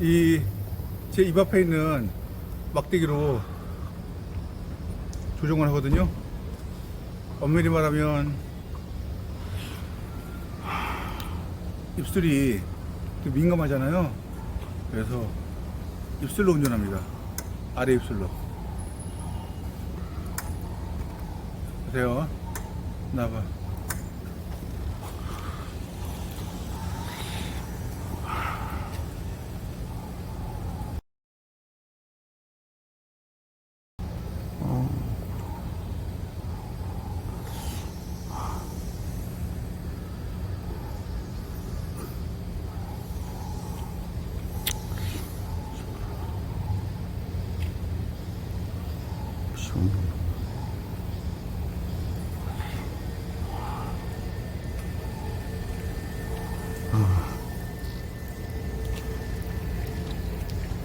이 제 입 앞에 있는 막대기로 조정을 하거든요. 엄밀히 말하면 입술이 좀 민감하잖아요. 그래서 입술로 운전합니다. 아래 입술로. 보세요. 나봐.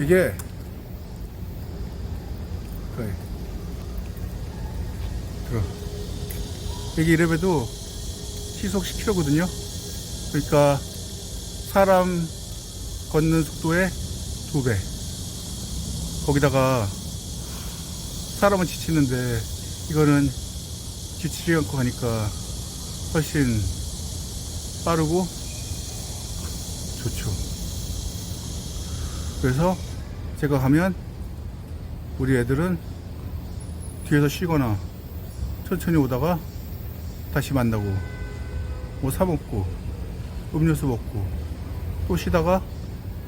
이게 거의 들어. 여기 이래봬도 시속 10km거든요. 그러니까 사람 걷는 속도의 두 배. 거기다가 사람은 지치는데 이거는 지치지 않고 가니까 훨씬 빠르고 좋죠. 그래서 제가 가면 우리 애들은 뒤에서 쉬거나 천천히 오다가 다시 만나고 뭐 사 먹고 음료수 먹고 또 쉬다가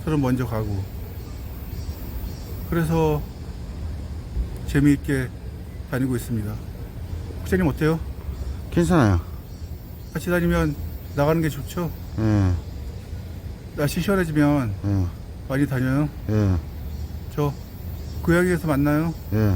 저는 먼저 가고. 그래서 재미있게 다니고 있습니다. 국장님 어때요? 괜찮아요. 같이 다니면 나가는 게 좋죠? 예, 날씨 시원해지면 예, 많이 다녀요. 예, 저 고양이에서 만나요. 예.